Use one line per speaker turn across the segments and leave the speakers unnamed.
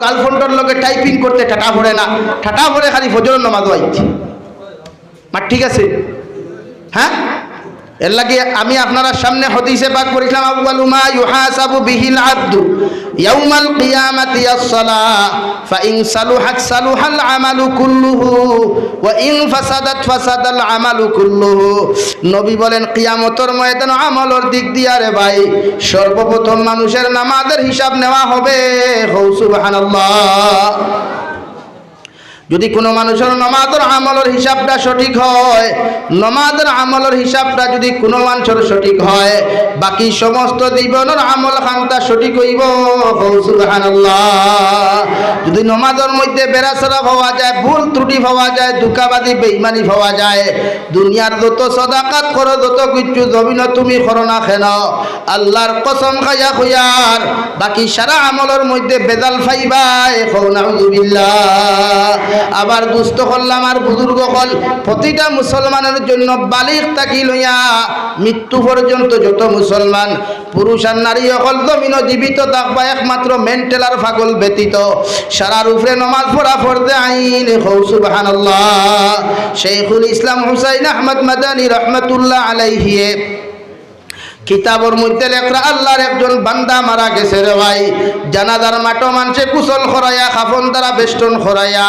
গার্লফ্রেন্ডের লগে টাইপিং করতে ঠাটা ভরে না। ঠাটা ভরে খালি ফজর নমাজ আইছি। মা ঠিক আছে? হ্যাঁ? এর লাগে আমি আপনারা সামনে হদিসে পাক করেছিলাম আউয়ালু মা ইউহাসাবু বিহিল আবদু ইয়াউমাল কিয়ামাতি আস-সালাহ ফাইন সালুহাত সালুহাল আমালু কুল্লুহু, ওয়া ইন ফাসাদাত ফাসাদাল আমালু কুল্লুহু। নবী বলেন, কিয়ামতের ময়দানে আমলের দিক দিয়া রে ভাই, সর্বপ্রথম মানুষের নামাজের হিসাব নেওয়া হবে। হৌ সুবহানাল্লাহ। যদি কোনো মানুষের নমাজের আমলের হিসাবটা সঠিক হয়, নমাজের আমলের হিসাবটা যদি কোনো মানুষের সঠিক হয়, বাকি সমস্ত জীবনের আমল খানটা সঠিক হইব। যদি নমাজের মধ্যে বেড়াচড়া পাওয়া যায়, ভুল ত্রুটি পাওয়া যায় দুকাবাদি বেইমানি পাওয়া যায়, দুনিয়ার যত সদাকাত করো, যত কিছু জমিন তুমি করো না খেন আল্লাহর কসম খাইয়া খুয়ার, বাকি সারা আমলের মধ্যে বেদাল ফাইবাই বিল্লাহ আবার দুস্থ করলাম আর বুজুর্গ হল প্রতিটা মুসলমানের জন্য বালিক তাকি লইয়া মৃত্যু পর্যন্ত যত মুসলমান, পুরুষ আর নারী অকল জমিন জীবিত থাকবা একমাত্র মেন্টাল আর ফাগল ব্যতীত। সারার উপরে নমাজ পড়া পড়তে আইন শেখুল ইসলাম হুসাইন আহমদ মাদানী রহমতুল্লাহ আলাইহিয়ে কিতাবর মধ্যে লেখরা, আল্লাহর একজন বান্দা মারা গেছে রে ভাই। জানাজার মাটো মানুষে কুশল খরাইয়া খাফন দ্বারা বেষ্টন খরাইয়া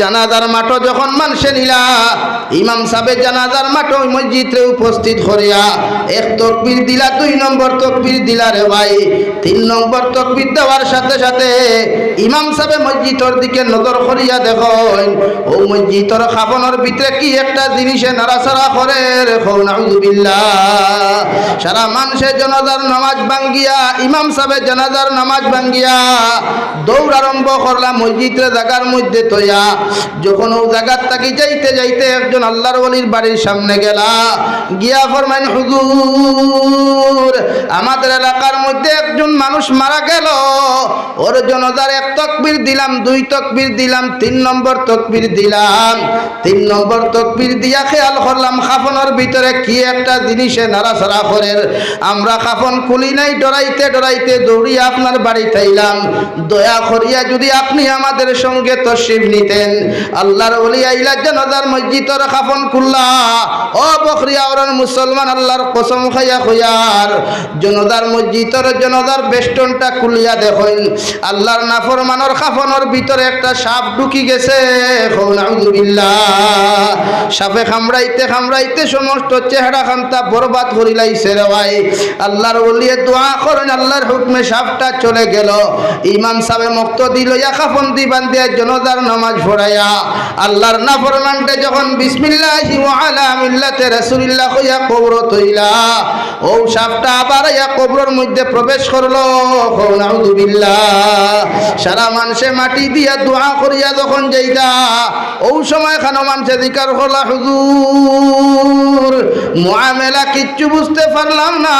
জানাজার মাঠো যখন মানুষে নিলা, ইমাম সাহেব জানাজার মাঠো মসজিদে উপস্থিত করিয়া, এক তকবির দিলা, দুই নম্বর তকবির দিলা রে ভাই। তিন নম্বর তকবির দেওয়ার সাথে সাথে ইমাম সাহেব মসজিদর দিকে নজর করিয়া দেখেন, ও মসজিদর খাবনের ভিতরে কি একটা জিনিসে নাড়াচাড়া করে রেখো নাউজুবিল্লাহ। সারা মানুষের জনাজার নামাজ ভাঙ্গিয়া, ইমাম সাহেব জানাজার নামাজ ভাঙ্গিয়া দৌড় আরম্ভ করলাম মসজিদের জায়গার মধ্যে তৈয়া যখন ও জায়গার তাকি যাইতে যাইতে একজন আল্লাহর ওলির বাড়ির সামনে গেলা, গিয়া ফরমাইন, হুজুর, আমাদের এলাকার মধ্যে একজন মানুষ মারা গেল। ওর জনদার এক তকবির দিলাম, দুই তকবির দিলাম, তিন নম্বর তকবির দিলাম। তিন নম্বর তকবির দিয়া খেয়াল করলাম, খাফনের ভিতরে কি একটা জিনিসে নাড়াচাড়া করেন আমরা খাফন খুলি নাই, ডরাইতে ডরাইতে দৌড়িয়ে আপনার বাড়ি থাইলাম। দয়া করিয়া যদি আপনি আমাদের সঙ্গে তশরিফ নিতেন। আল্লাহর ওলি আইলা জনদার মসজিদর খাফন খুললা। ও বকরিয়া, ওরন মুসলমান, আল্লাহর কসম খাইয়া খুয়ার জনদার মসজিদর জনদার বেষ্টনটা খুলিয়া দেখেন। আল্লাহর নাফরমানর খাফনের ভিতরে একটা সাপ ঢুকি গেছে। সাপে খামড়াইতে খামড়াইতে সমস্ত চেহারা খামতা বরবাদ করিলাইছে রে ভাই। আল্লাহর ওলিয়ে দোয়া করেন, আল্লাহর হুকমে সাপটা চলে গেল। ইমাম সাহেব মুক্ত দিল ইয়া খাফন দি বান্দিয়া জনদার নামাজ পড়াইয়া আল্লাহর দোয়া করিয়া যখন কিচ্ছু বুঝতে পারলাম না,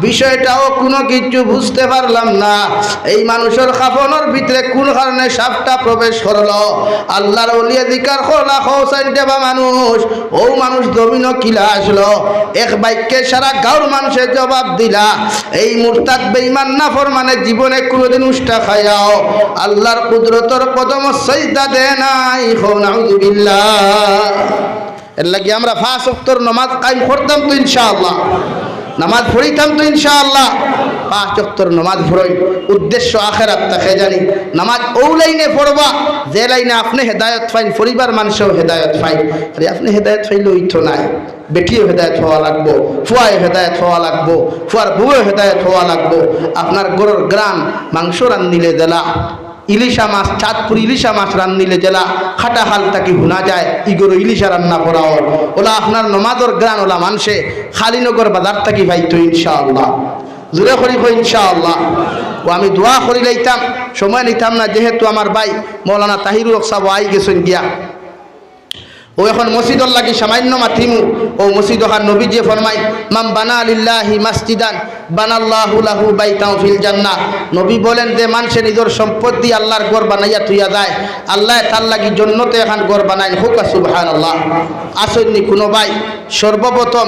বিষয়টাও কোনো কিচ্ছু বুঝতে পারলাম না। এই মানুষের খাফনের ভিতরে কোন কারণে সাপটা প্রবেশ করল। আল্লাহর ওলিয়া দিকার হলা হোসাইন দেবা মানুষ। ও মানুষ জমিন কিলা আসলো। এক বাক্যে সারা গাঁর মানুষের জবাব দিলা। এই মুরতাদ বেঈমান না মানে জীবনে কোনোদিন উষ্টা খায়াও আল্লাহর কুদরতর কদম সৈদা দে নাই হো নাউজুবিল্লাহ। এর লাগি আমরা ফাঁস অক্তর নমাজ কায়েম করতাম তো ইনশাআল্লাহ। নামাজ পড়িতাম তো ইনশাআল্লাহ। পাঁচ অক্তর নামাজ পড়ই। উদ্দেশ্য আখেরাত তাকে জানি? নামাজ ও লাইনে পড়বা, যে লাইনে আপনি হেদায়ত ফাইন পরিবার মানুষেও হেদায়ত ফাইন আরে আপনি হেদায়ত ফাইলে ওই তো নাই। বেটিও হেদায়ত হওয়া লাগবো ফুয়ায় হেদায়ত হওয়া লাগবো, ফুয়ার বউয়ে হেদায়ত হওয়া লাগবো। আপনার গরুর গ্রাম মাংস রান্নিলে দেলা। ইলিশা মাছ, চাঁদপুর ইলিশা মাছ রান্নিলে জেলা খাটা হাল তাকে ভুনা যায়, ইগর ইলিশা রান্না করাও। ওলা আপনার নমাদর গ্রান, ওলা মানসে খালিনগর বাজার থাকি ভাই তো ইনশাআল্লাহ। জুড়ে করি কই ইনশাআল্লাহ। ও আমি দোয়া করি লাইতাম, সময় নিতাম না, যেহেতু আমার ভাই মৌলানা তাহিরুল সাহ আই গেছেন গিয়া। ও এখন মসজিদর লাগি সামান্য মাথিমু ও মসজিদ হার নবী যে ফরমাই মাম বানা আলিল্লাহি মাসজিদান বানাল্লাহু লাহু বাইতাও ফিল জান্নাহ নবী বলেন যে মানুষে নিজের সম্পদ দিয়ে আল্লাহর ঘর বানাইয়া তুইয়া যায় আল্লাহ তার লাগি জন্নতে এখন ঘর বানাই হোক সুবহানাল্লাহ আসেননি কোনো ভাই সর্বপ্রথম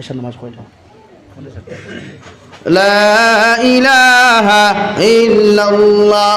এসা নামাজ পড়লাম لا إله إلا الله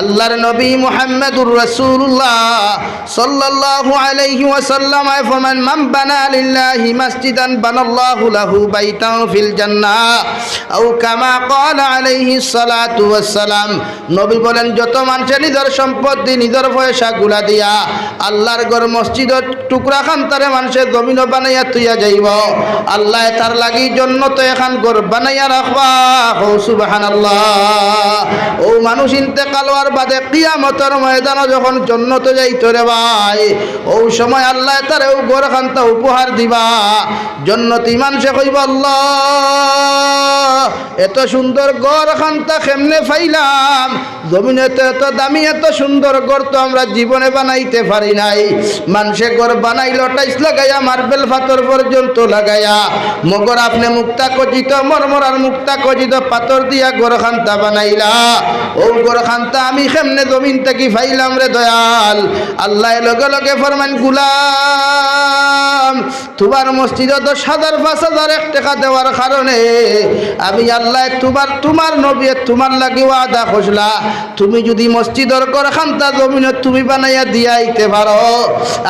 আল্লাহর নবী মুহাম্মাদুর রাসূলুল্লাহ সাল্লাল্লাহু আলাইহি ওয়াসাল্লাম ফমান মান বানা লিল্লাহি মাসজিদান বানাল্লাহু লাহু বাইতান ফিল জান্নাহ আও কামা ক্বালা আলাইহি সালাতু ওয়াসসালাম। নবী বলেন, যত মানুষের নিজের সম্পত্তি নিজের পয়সা গুলা দিয়া আল্লাহর ঘর মসজিদত টুকরা খান তারে মানুষের জমিন বানাইয়া তুইয়া যাইব। আল্লাহ তার লাগি জন্য তো এখান ঘর বানাইয়া রাখবা। হো সুবহানাল্লাহ। ও মানুষ ইন্তেকাল হওয়ার বাদে কিয়ামতের ময়দানে যখন জন্নত যাইতো রে ভাই, ও সময় আল্লাহ তারে ও ঘর খান্তা উপহার দিবা। জন্নতি মানুষে কইব এত সুন্দর গড় খান্তা কেমনে ফাইলাম জমিনে তো এত দামি, এত সুন্দর গড় তো আমরা জীবনে বানাইতে পারি নাই। মানুষে গড় বানাইল টাইস লাগাইয়া, মার্বেল ফাতর পর্যন্ত লাগাইয়া। মগর আপনি মুক্তা কচিত মরমরার মুক্তা কচিত পাথর দিয়া গড় খান্তা বানাইলা। ও গড় খান্তা আমি কেমনে জমিন থেকে ফাইলাম রে দয়াল? আল্লাহ লগে লগে ফরমান গুলাম, তোমার মসজিদে তো সাদার পাঁচ হাজার এক টাকা দেওয়ার কারণে আমি আল্লাহ তোমার তোমার নবী, তোমার লাগি ওয়াদা খসলা তুমি যদি মসজিদর কর খান্তা জমিনে তুমি বানাইয়া দিয়াইতে পারো,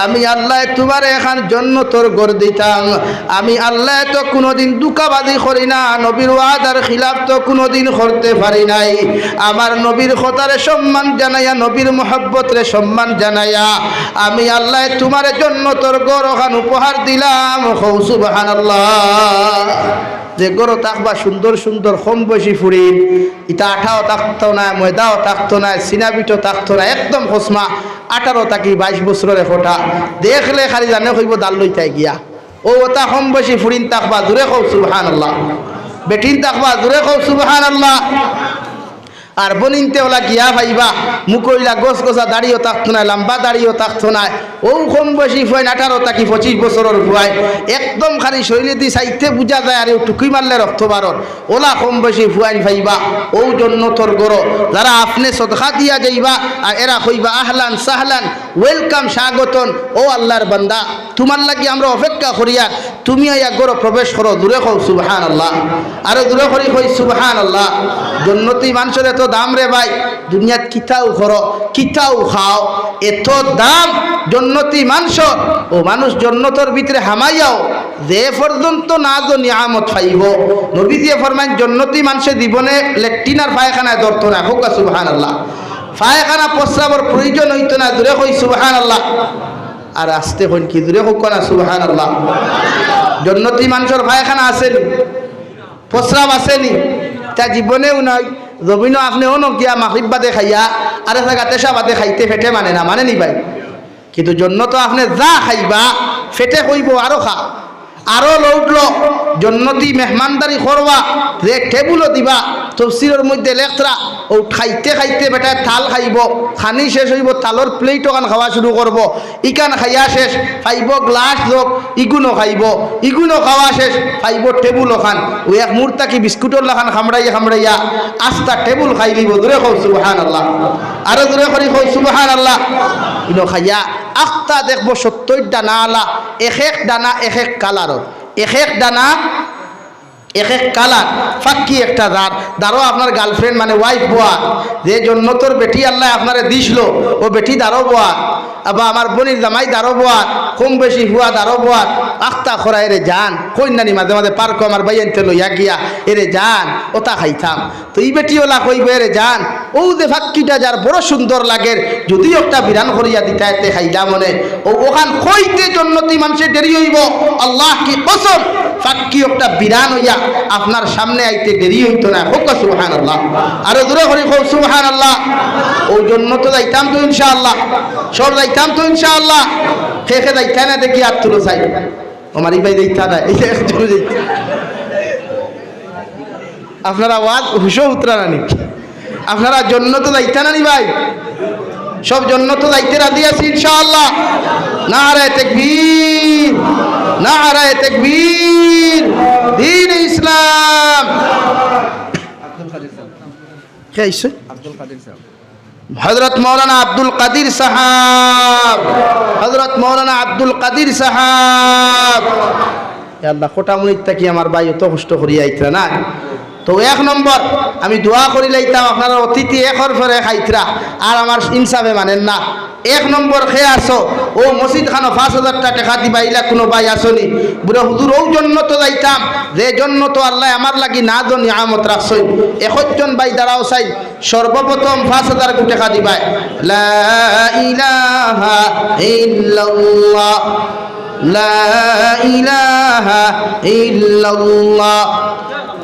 আমি আল্লাহ তোমার এখান জন্য তোর গড় দিতাম। আমি আল্লাহ তো কোনোদিন দুকাবাদি করি না, নবীর ওয়াদার খিলাফ তো কোনোদিন করতে পারি নাই। আমার নবীর খতারে সম্মান জানাইয়া, নবীর মহব্বতরে সম্মান জানাইয়া, আমি আল্লাহ তোমার জন্য তোর ওখান উপহার দিলাম। হৌ সুবহানাল্লাহ। যে গরো তাকবা সুন্দর সুন্দর, কম বয়সী ফুরিন ইটা আঠাও থাকতো না, ময়দাও থাকতো না সিনাবিটো থাকতো না, একদম খসমা। আঠারো থাকি বাইশ বছরের ফোটা। দেখলে খালি জানে কইব দাল লইতাই গিয়া। ও, ওটা কম বয়সী ফুরিন তাকবা দূরে কৌ সুবহান আল্লাহ বেটিন তাকবা দূরে কৌ সুবহান আল্লাহ আর বনিনতে ওলা গিয়া ভাইবা। মুকইলা গোস গোসা দাঁড়িয়েও থাকতো না লম্বা দাঁড়িয়েও থাকতো না ও কম বয়সী ফুয়াইন আঠারো তাকি পঁচিশ বছরের ফুয়াই একদম খালি শৈলী দি সাইতে বুঝা যায় আর টুকুই মারলে রক্ত বারর ওলা কম বয়সী ফুয়াইন ভাইবা। ও জন্য তোর গরো যারা আপনি সদখা দিয়া যাইবা আর এরা কইবা আহলান সাহলান ওয়েলকাম স্বাগতন ও আল্লাহর বান্দা, তোমার লাগি আমরা অপেক্ষা করিয়া তুমি এক গরো প্রবেশ করো, দূরে কও সুবহান আল্লাহ আরও দূরে করি কই সুবহান আল্লাহ জন্নতি মানুষের এত দাম রে ভাই, দুনিয়াত কিতাও করো, কিতাও খাও। এত দাম জন্নতি মাংস ও মানুষ জন্নতর ভিতরে হামাইয়াও, যে পর্যন্ত না তো নিয়ামত পাইব। নবী দিয়ে ফরমাইন, জন্নতি মানুষের জীবনে লেট্রিন আর পায়খানায় ধরতো না হোক সুবহান আল্লাহ পায়খানা প্রস্রাবর প্রয়োজন হইতো না দূরে কই সুবহান আল্লাহ আর আসতে হইন কি দূরে হোক না সুবহান আল্লাহ জন্নতি মানুষের পায়খানা আসেনি প্রস্রাব আসেনি তা জীবনেও নয় জমিনও আপনি ও নকিয়া মাহিব বাদে খাইয়া, আর জায়গা তেসা বাদে খাইতে ফেটে মানে না মানে নি ভাই? কিন্তু জন্য তো আপনি যা খাইবা, ফেটে কইব আরও খা। আরও লৌটল জন্নতি মেহমানদারি করবা যে টেবুলও দিবা, তফসিলের মধ্যে লেখরা ও খাইতে খাইতে বেটায় থাল খাইব, খানি শেষ হইব থালর প্লেট ওখান খাওয়া শুরু করব। ইকান খাইয়া শেষ খাইব গ্লাস লোক ইগুনো খাইব ইগুনো খাওয়া শেষ খাইব টেবুল ওখান। ওই এক মুহূর্তা কি বিস্কুটর লাখান খামড়াইয়া খামড়াইয়া আস্তা টেবুল খাই দিব দূরে খৌ সুবহান আল্লাহ আরও দূরে করি খৌ সুবহান আল্লাহ ইনো খাইয়া আখতা দেখব সত্তর ডানা আলা এক এক ডানা এক এক কালারর এক এক ডানা এক এক কালার, ফাঁকি একটা দাঁড়। দাঁড়ো আপনার গার্লফ্রেন্ড মানে ওয়াইফ বোয়া। যে জন্য তোর বেটি আল্লাহ আপনারে দিসলো, ও বেটি দাঁড়ো বোয়া। বা আমার বোনির জামাই দাঁড়ো বোয়া, কম বেশি হুয়া দাঁড়ো বোয়া। আখতা খরা এরে যান কন্যানি মাঝে মাঝে পার্ক আমার আনতে লইয়া গিয়া, এরে যান ওটা খাইতাম। তো এই বেটি ওলা কইব, এরে যান। ও যে ফাক্কিটা যার বড় সুন্দর লাগে যদি একটা বিরান করিয়া দিতা এতে খাইলা মনে, ও ওখান কইতে জন্নতি মানুষের দেরি হইব। আল্লাহ কি কসম! ফাক্কি একটা বিরান হইয়া আপনার সামনে আইতে দেরি হইতো না। হোক সুবহান আল্লাহ আরও দূরে করি হোক সুবহান আল্লাহ ও জন্য তো যাইতাম তো ইনশাআল্লাহ। সব যাইতাম তো ইনশাআল্লাহ। খে খে যাইতা না দেখি আর তুলো চাই আমার এই ভাই যাইতা না, এই একজন যাইতা আপনারা ওয়াজ হুশো উতরা নানি আপনারা জন্য তো যাইতা নানি ভাই? সব জন্য তো যাইতে রাজি আছি ইনশাআল্লাহ। না আরায় তেকবীর। তেকবীর দিন ইসলাম। হজরত মৌলানা আব্দুল কাদির সাহাব। হজরত মৌলানা আব্দুল কাদির সাহাব। আল্লাহ কি আমার ভাই অত কষ্ট করিয়া না তো এক নম্বর, আমি দোয়া করি লাইতাম আপনার অতিথি একর ফরে খাইতরা, আর আমার ইনসাফে মানেন না। এক নম্বর খেয়ে আসো, ও মসজিদ খানো পাঁচ হাজারটা টেকা দিবা, ইলা কোনো ভাই আসনি। বুড়ে হুদুর ও জন্য তো যাইতাম, যে জন্য তো আল্লাহ আমার লাগি না জনি আমত রাখছই একজন ভাই দাঁড়াও চাই সর্বপ্রথম পাঁচ হাজার কু টেকা দিবাই। লা ইলাহা ইল্লাল্লাহ, লা ইলাহা ইল্লাল্লাহ।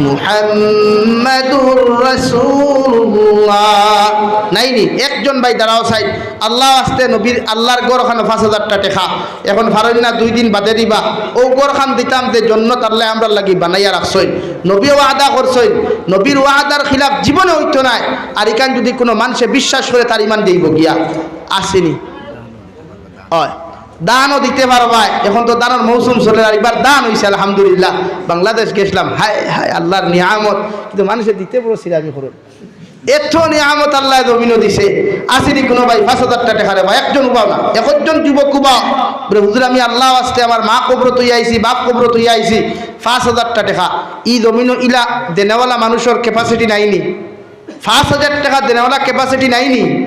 মুহাম্মাদুর রাসূলুল্লাহ। নাইনি একজন ভাই দাঁড়াও চাই আল্লাহ আসতে নবীর, আল্লাহর গড়খানো পাঁচ হাজারটা টেকা। এখন ফারই না, দুই দিন বাদে দিবা। ও গড়খান দিতাম যে জন্য তাল্লাই আমরা লাগি বানাইয়া রাখছই। নবী ওয়াদা করছই। নবীর ওয়াদার খিলাফ জীবনে হইতো নাই। আর ইকান যদি কোনো মানুষে বিশ্বাস করে তার ইমান দেইব গিয়া। আসেনি। হয়। দানও দিতে পারবা। এখন তো দানের মৌসুম চলে আর এবার দান হয়েছে আলহামদুলিল্লাহ। বাংলাদেশ গেছিলাম হায় হায়, আল্লাহর নিয়ামত। কিন্তু মানুষে দিতে বলছিল আমি করুন। এত নিয়ামত আল্লাহ জমিনও দিছে। আসিনি কোনো ভাই, পাঁচ হাজার টাকা রে ভাই, একজন উবাও না। একজন যুবক উবাও বলে, হুজুর, আমি আল্লাহ আসতে আমার মা কবর তুই আইছি, বাপ কবর তুই আইছি, পাঁচ হাজার টাকা। ই জমিনও ইলা, দেনেওয়ালা মানুষের ক্যাপাসিটি নাইনি। পাঁচ হাজার টাকা দেনেওয়ালা ক্যাপাসিটি নাইনি।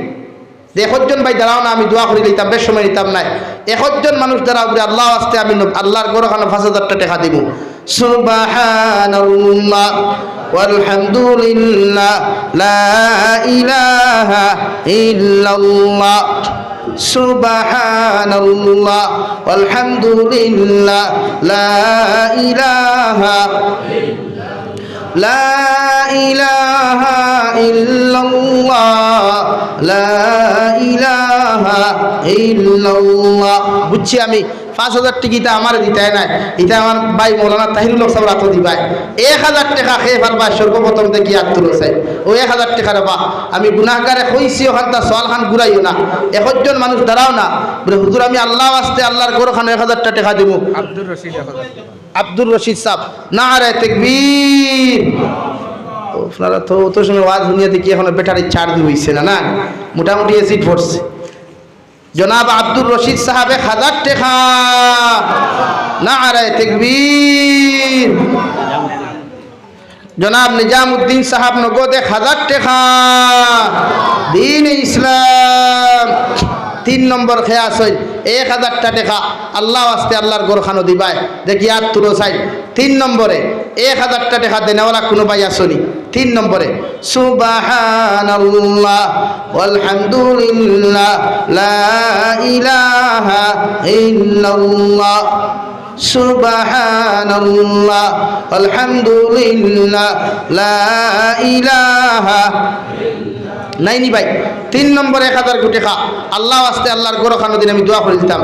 একজন ভাই দাঁড়াও না আমি দোয়া করে নিতাম বেশ সময় নিতাম নাই একজন মানুষ দাঁড়াও বলে আল্লাহ আসতে আমি নব- আল্লাহর গরো খানো পাঁচ হাজারটা টাকা দিব সুবহানাল্লাহ walhamdulillah la ilaha illallah subhanallah walhamdulillah la ilaha لا إله إلا الله لا إله إلا الله বুঝছি আমি? পাঁচ হাজার টিকিটা আমার দিতে নাই। এটা আমার ভাই মৌলানা তাহিরুল সাহেব রাতো দিবাই। এক হাজার টাকা খেয়ে পারবা সর্বপ্রথম দেখি আত্মর চাই। ও এক হাজার টাকা রেবা আমি গুনাহগারে কইছি ওখান তা সোয়াল খান ঘুরাইও না। একজন মানুষ দাঁড়াও না। বলে হুজুর আমি আল্লাহ আসতে আল্লাহর গরো খান এক হাজারটা টাকা দিব
আব্দুর রশিদ
আব্দুর রশিদ সাহ না রে তেকবীর। আপনারা তো তো সময় ওয়াজ দুনিয়া দেখি এখন ব্যাটারি চার্জ হইছে না না? মোটামুটি এসিড পড়ছে। জনাব আব্দুর রশিদ সাহাবে হাজার টেখা না আর তেকবীর। জনাব নিজামুদ্দিন সাহাব নগদ এক হাজার টেখা দিন ইসলাম। তিন নম্বর খেয়া সই এক হাজারটা টাকা আল্লাহ আসতে আল্লাহর গোরখানো দিবাই দেখি আর তুলো চাই তিন নম্বরে, এক হাজারটা টাকা দেনেওয়ালা কোনো ভাই আসনি। তিন নম্বরে, সুবাহানাল্লাহ আলহামদুলিল্লাহ লা ইলাহা ইল্লাল্লাহ, সুবহানাল্লাহ আলহামদুলিল্লাহ লা ইলাহা নাইনি ভাই তিন নম্বর এক হাজার কোটি খা। আল্লাহ আসতে আল্লাহর গোরো খানো দিন আমি দোয়া করে দিতাম।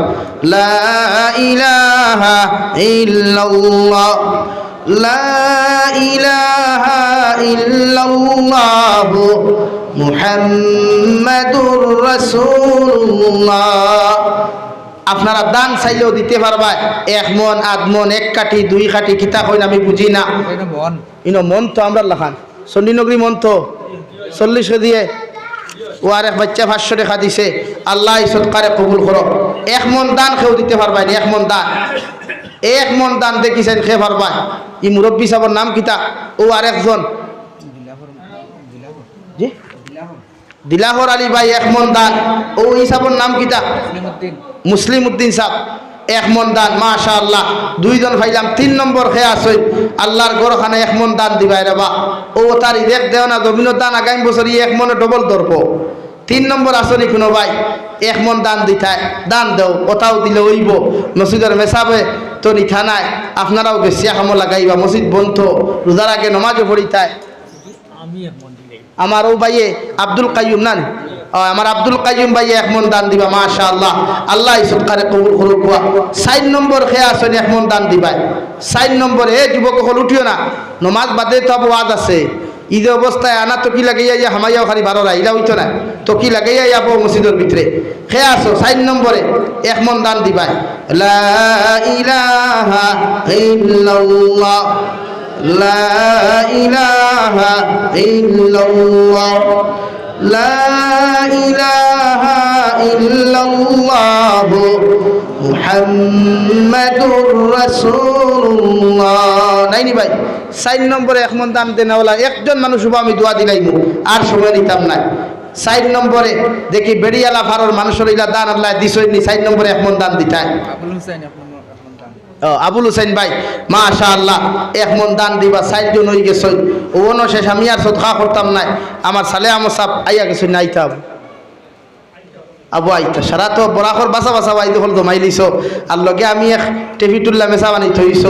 মুহাম্মাদুর রাসূলুল্লাহ। আপনারা দান চাইলেও দিতে পারবা এক মন আধ মন এক কাঠি দুই কাঠি কিতা কইন আমি বুঝি না।
মন।
ইনো মন তো আমরা লাখান চণ্ডীনগরী মন তো। চল্লিশ দিয়ে ও আর এক বাচ্চা পাঁচশো টাকা দিছে। আল্লাহ সৎকারে কবুল করো। এক মন দান খেয়েও দিতে পারবাই এক মন দান। এক মন দান দেখিছেন খেয়ে পারবাই? ই মুরব্বী সাহর নাম কিতা? ও আর একজন। দিলাহর আলী ভাই, এক মন দান। ও হিসাবর নাম কিতা? মুসলিম উদ্দিন সাহ এক মন দান মাশা আল্লাহ দুইজন ভাইলাম তিন নম্বর খেয়ে আসই। আল্লাহর গরখানে এক মন দান দিবাই রে বা। ও তার দেখ দেও না জমিনের দান আগামী বছর এক মনে ডবল ধরব। তিন নম্বর আসনি কোনো ভাই এক মন দান দিতায় দান দেও ওটাও দিলে ওইব মসজিদের মেসাবে তো নিথা নাই আপনারাও বেশি সময় লাগাইবা মসজিদ বন্ধ রোজার আগে নমাজও পড়িতায়
আমি এক মন
আমার ও ভাইয়ে আব্দুল কাইম নান। আমার আব্দুল কাজিম ভাই এক মন দান দিবা মাশা আল্লাহ আল্লাহ সৎকারে কবুল করুক সাইন নম্বর খেয়ে আসেন এক মন দান দিবাই সাইন নম্বর, এ যুবক হল উঠিও না। নমাজ বাদে তো আবাদ আছে। ঈদ অবস্থায় আনা টকি লাগে ইয়া হামাইয়াও খালি ভালো রা ইরা হইতো না তকি লাগে ইয়া বউ মসজিদের ভিতরে। খেয়ে আসো সাইন নম্বরে এক মন দান দিবাই লা ইলাহা ইল্লাল্লাহ। লা ইলাহা ইল্লাল্লাহ। لا إله إلا الله محمد رسول الله নাইনি ভাই সাইন নম্বরে এক মন দাম দেনা ওলা একজন মানুষ হবো আমি দোয়া দিলাইমু আর সময় নিতাম না সাইড নম্বরে দেখি বেড়িয়ালা ফারর মানুষের ইলা দান আল্লাহ দিছইনি সাইড নম্বরে এক মন দান দিতায়
আবুল হুসাইন
আবুল হুসাইন ভাই মাশা আল্লাহ এক মন দান দিবা সাইজন হয়ে গেছ। ওনো শেষ, আমি আর সদকা করতাম নাই। আমার সালে আমার সাপ আইয়া গেছ নাইতা আবু আইতা। সারা তো বরাখর বাসা বাসা আই দখল জমাই লিছ। আর লগে আমি এক টেফিটুল্লা মেসা বানাই থইছ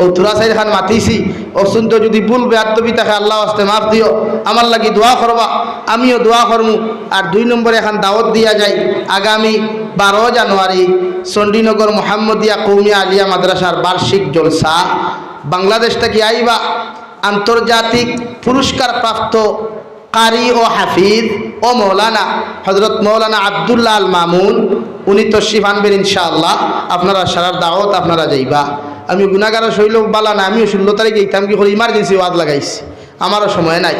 ও তুরা সাইড খান মাতিছি। সুন্দর যদি ভুল বেয়াত্তবি তাকে আল্লাহ আসতে মাফ দিও আমার লাগি দোয়া করবা আমিও দোয়া করমু আর দুই নম্বরে এখন দাওয়াত দিয়া যায়। আগামী বারো জানুয়ারি চণ্ডীনগর মোহাম্মদিয়া কৌমিয়া আলিয়া মাদ্রাসার বার্ষিক জলসা বাংলাদেশ থেকে আইবা আন্তর্জাতিক পুরস্কার প্রাপ্ত কারি ও হাফিজ ও মৌলানা হজরত মৌলানা আবদুল্লাহ আল মামুন উনি তো আনবেন ইনশাআল্লাহ। আপনারা সারার দাওয়াত আপনারা যাইবা। আমি গুণাগার শৈল বালা না, আমিও ষোলো তারিখে ইতাম কি করে ইমার্জেন্সি ওয়াদ লাগাইছি। আমারও সময় নাই।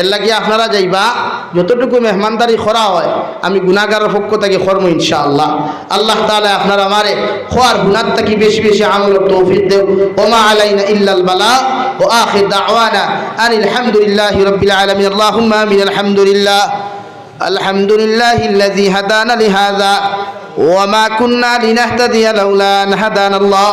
এর লাগি আপনারা যাইবা, যতটুকু মেহমানদারি করা হয়, আমি গুণাগারের পক্ষ থেকে কর্ম ইনশাআল্লাহ। আল্লাহ তালা আপনারা আমারে খোয়ার গুণার থাকি বেশি বেশি আমল তৌফিক দেব ওমা আলাইনা ইল্লাল বালা, ও আখির দাওয়ানা আর আলহামদুলিল্লাহ রবিল আলমী আল্লাহুম্মা আমিন, আলহামদুলিল্লাহ। আলহামদুলিল্লাহ الذي هدانا لهذا وما كنا لنهتدي لولا أن هدانا الله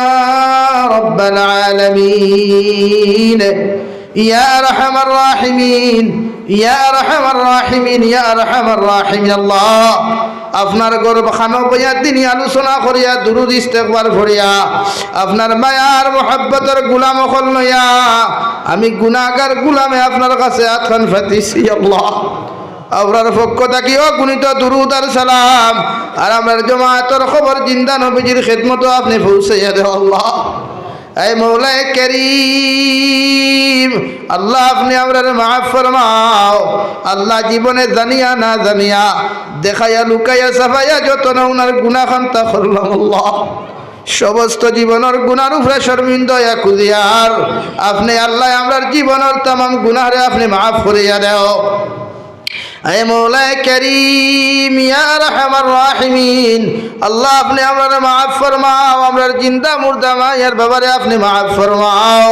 رب العالمين يا أرحم الراحمين يا أرحم الراحمين يا أرحم الراحمين الله আপনার গর্ব খানো বইয়া তিনি আলোচনা করিয়া দুরুদ ইস্তেকবার ভরিয়া আপনার মায়ার মোহাব্বতের গুলাম অকল লইয়া আমি গুনাগার গুলামে আপনার কাছে আতখান ফাতিছি আল্লাহ আপনার পক্ষ থাকি অগুণিত দুরুদ আর সালাম আর আমার জমাতর খবর জিন্দা নবীজির খেদমতো আপনি পৌঁছাইয়া দেও আল্লাহ এই মৌলায় করিম, আল্লাহ আপনি আমরা মাফ ফরমাও। আল্লাহ জীবনে জানিয়া না জানিয়া, দেখাইয়া লুকাইয়া সাফাইয়া যত না উনার গুণা খান্তা করলাম আল্লাহ। সমস্ত জীবনের গুণার উপরে শর্মিন্দ খুঁজিয়ার আপনি আল্লাহ আমরার জীবনের তাম গুনারে আপনি মাফ করিয়া দেও। আয় মৌলায় করিম রহমান রাহিমিন। আল্লাহ, আপনি আমরা মাফ ফরমাও, আমরা জিন্দা মুর্দা মাইয়ার বাবারে আপনি মাফ ফরমাও।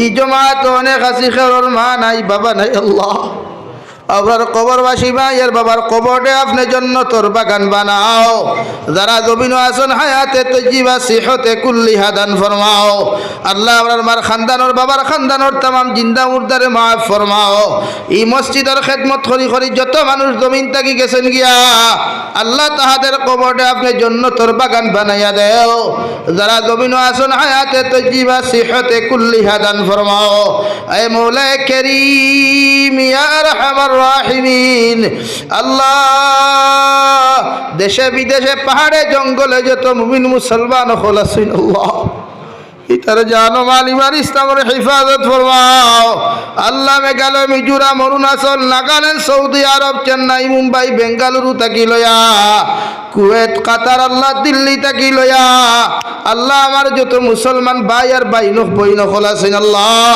ই জমাত অনেক হাসি খেরোর মা নাই বাবা নাই আল্লাহ। আপনার কবরবাসী ভাইয়ের বাবার কবরে আপনি জন্য তোর বাগান বানাও। যারা জমিন আসন হায়াতে তো জীবা সিহতে কুল্লি হাদান ফরমাও। আল্লাহ আপনার মার খানদানোর বাবার খানদানোর তামাম জিন্দা মুর্দারে মাফ ফরমাও। এই মসজিদের খেদমত করি করি যত মানুষ জমিন থাকি গেছেন গিয়া, আল্লাহ তাহাদের কবরে আপনি জন্য তোর বাগান বানাইয়া দেও। যারা জমিন আসন হায়াতে তো জীবা সিহতে কুল্লি হাদান ফরমাও। এ মৌলায় কেরিম ইয়া রাহমার রাহিমিন। আল্লাহ, দেশে বিদেশে পাহাড়ে জঙ্গলে যত মুমিন মুসলমান হল আছেন আল্লাহ ইতার জানো, মালিমার ইসলামের হেফাজত আল্লাহ মেঘালয়, মিজোরাম, অরুণাচল, নাগাল্যান্ড, সৌদি আরব, চেন্নাই, মুম্বাই, বেঙ্গালুরু থাকি লয়া কুয়েত, কাতার, আল্লাহ দিল্লি তাকি লয়া আল্লাহ আমার যত মুসলমান ভাই আর বাইন বইন আছেন, আল্লাহ।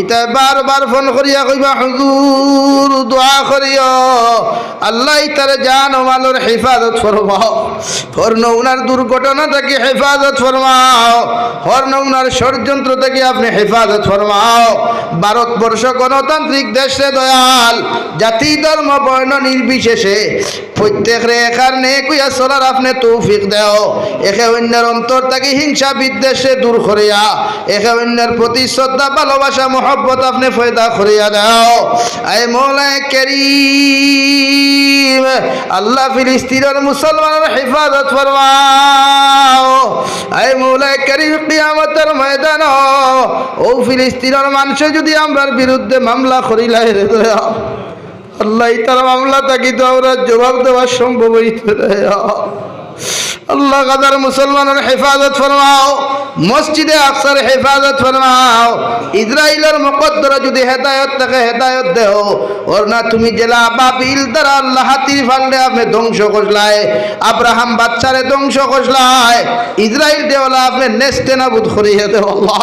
ইতা বারবার ফোন করিয়া কইবা, হুজুর, দোয়া করিও। আল্লাহ ইতার জান ও মালোর হেফাজত ফরমাও। হর নৌনার দুর্ঘটনা থেকে হেফাজত ফরমাও। হর নৌনার ষড়যন্ত্র থেকে আপনি হেফাজত ফরমাও। ভারতবর্ষ গণতান্ত্রিক দেশে দয়াল। জাতি, ধর্ম, বর্ণ নির্বিশেষে প্রত্যেক রেখার নে কুইয়া চলার আপনি তৌফিক দেও। একে অন্যের অন্তর থেকে হিংসা বিদ্বেষে দূর করিয়া, একে অন্যের প্রতি শ্রদ্ধা, ভালোবাসা, মহব্বত আপনি ফয়দা করিয়া দাও। আই মৌলায় করিম, আল্লাহ ফিলিস্তিনের মুসলমানের হেফাজত ফরমাও। আই মৌলায় করিম, কিয়ামতের ময়দান ও ফিলিস্তিনের মানুষ যদি আমরার বিরুদ্ধে মামলা করিলাই রে আল্লাহ তার মামলা থাকি তো আমরা জবাব দেওয়ার সম্ভব আল্লাহ। কাদার মুসলমানের হেফাজত ফরমাও, মসজিদে আকসার হেফাজত ফরমাও ইসরায়েলের মুকদ্দর যদি হেদায়ত থাকে, হেদায়ত দেও। ওর না তুমি জেলা বাবিল দ্বারা আল্লাহ হাতির ফান্ডে আপনি ধ্বংস করলাই, আব্রাহাম বাচ্চারে ধ্বংস করলাই ইসরায়েল দেওয়ালা আপনি নেস্তে নাবুদ করিয়ে দেও, আল্লাহ।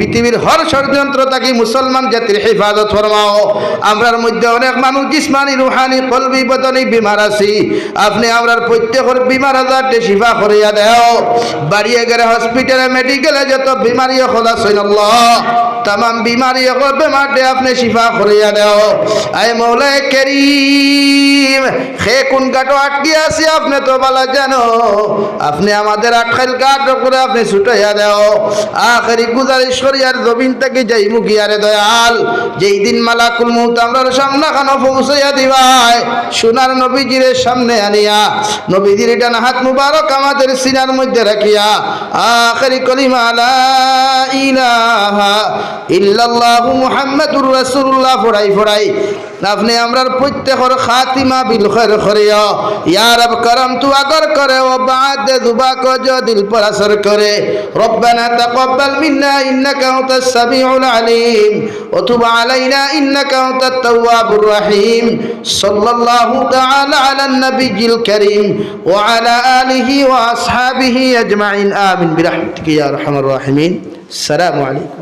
পৃথিবীর হর ষড়যন্ত্র তাকে মুসলমান জাতির হেফাজত ফরমাও। আমরার মধ্যে অনেক মানুষ জিসমানি, রুহানি, কলবি, বদনি, বিমার আছি। আপনি আমরার প্রত্যেকের বিমার আজারটে শিফা করিয়া দেও। বাড়িয়ে গেলে হসপিটালে মেডিকেলে যত বিমারি খোলা সৈন্লাহ তাম বিমারি অকল বেমারটে আপনি শিফা করিয়া দেও। আই মৌলায় কেরি সে কোন কাটো আটকে আছি আপনি তো বলা জানো। আপনি আমাদের আটখাইল কাঠ করে আপনি ছুটাইয়া দেও। আখেরি গুজারিশ করি আর জমিন থেকে যাই মুখিয়ারে দয়াল, যেই দিন মালাকুল মুহূর্ত আমরার সামনা খানো পৌঁছাইয়া দিবাই সোনার নবীজির সামনে আনিয়া, নবীজির ডান হাত মুবারক আমাদের সিনার মধ্যে রাখিয়া, আখেরি কলিমা লা ইলাহা ইল্লাল্লাহু মুহাম্মাদুর রাসূলুল্লাহ ফড়াই ফড়াই আপনি আমরার প্রত্যেকর খাতিমা বিল খৈর করিও। ইয়ার করম, তু আগর করে ও বাদ দুবা কো জো দিল পর আসর করে। রব্বানা তাকাব্বাল মিন্না, ইন্নাকা আনতাস সামিউল আলিম। ওয়া তুব আলাইনা, ইন্নাকা আনতাত তাওয়াবুর রহিম। সাল্লাল্লাহু তাআলা আলান নাবিয়িল কারীম। ওয়া আলা আলিহি ওয়া আসহাবিহি আজমাইন। আমিন। বিরহমাতিকা ইয়া আরহামার রাহিমিন। আসসালামু আলাইকুম।